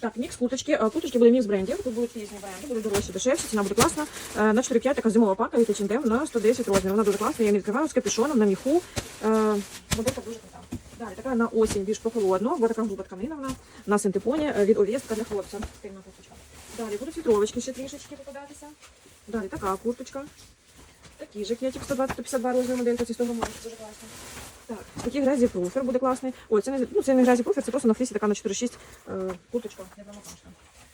Так, мікс куточки. Е, Куточки були мікс брендів. Тут будуть різні бренди, будуть дорожчі, дешевші. Ціна буде класна. Е, На 4-5 така зимова парка від H&M на 110 розмірів. Вона дуже класна. Я її відкриваю з капюшоном на міху. Е, Моделька дуже крута. Далі така на осінь більш прохолодно, бо така груба тканина вона на синтепоні е, від овєстка для хлопця. Далі будуть вітровочки ще трішечки попадатися. Далі така курточка. Такі жакетик 120-152 розмір моделька, ці 100 грамових, дуже класно. Так, такий грязі пруфер буде класний. Ой, це не, ну, це не грязі пруфер, це просто на флісі така на 4-6 е, курточка для домокашка.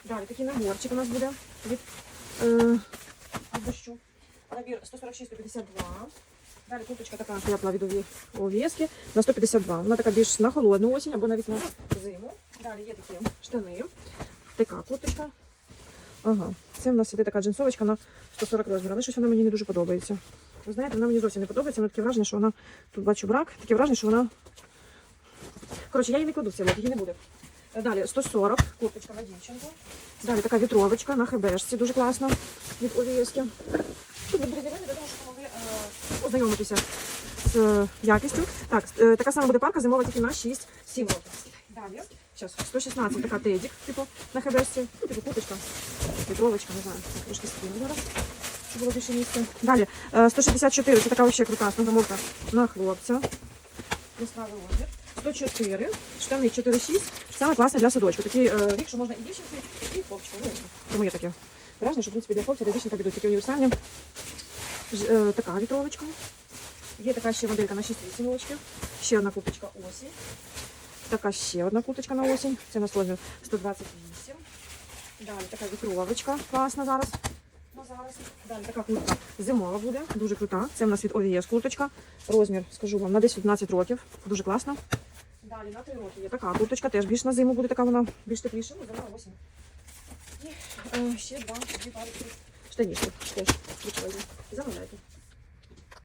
Далі такий наборчик у нас буде від, е, від дощу. Набір 146-152. Далі курточка така тепла від овєски на 152. Вона така більш на холодну осінь або навіть на зиму. Далі є такі штани. Така курточка. Ага, це в нас іде така джинсовочка на 140 розмір, але щось вона мені не дуже подобається. Ви знаєте, вона мені зовсім не подобається. Воно таке враження, що вона тут бачу брак, таке враження, що вона. Коротше, я її не кладу в лот, її не буде. Е, Далі 140, курточка на дівчинку. Далі така вітровочка на хебешці, дуже класна від Овієски. Тут ви перевіряли для того, щоб е, ознайомитися з е, якістю. Так, е, така сама буде парка зимова тільки на 6-7 років. Далі, зараз 116 така тедік, типу на хебешці, ну, типу курточка, вітровочка, не знаю, трошки скину зараз було більше місця. Далі, е, 164, це така взагалі крута замовка на хлопця. Яскравий розмір. 104, штани 4,6. Саме класне для садочку. Такий е, рік, що можна і дівчинці, і хлопчику. Ну, тому є таке враження, що в принципі для хлопця, для дівчинка підуть такі універсальні. Е, така вітровочка. Є така ще моделька на 6 років. Ще одна курточка осінь. Така ще одна курточка на осінь. Це на розмір 128. Далі така вітровочка класна зараз. На зараз. Далі така куртка зимова буде, дуже крута. Це в нас від OVS курточка. Розмір, скажу вам, на 10-15 років. Дуже класна. Далі на 3 роки є така курточка, теж більш на зиму буде така вона більш тепліша, ну зима 8. І е, ще два, дві пари штанішки теж прикольні. Замовляйте.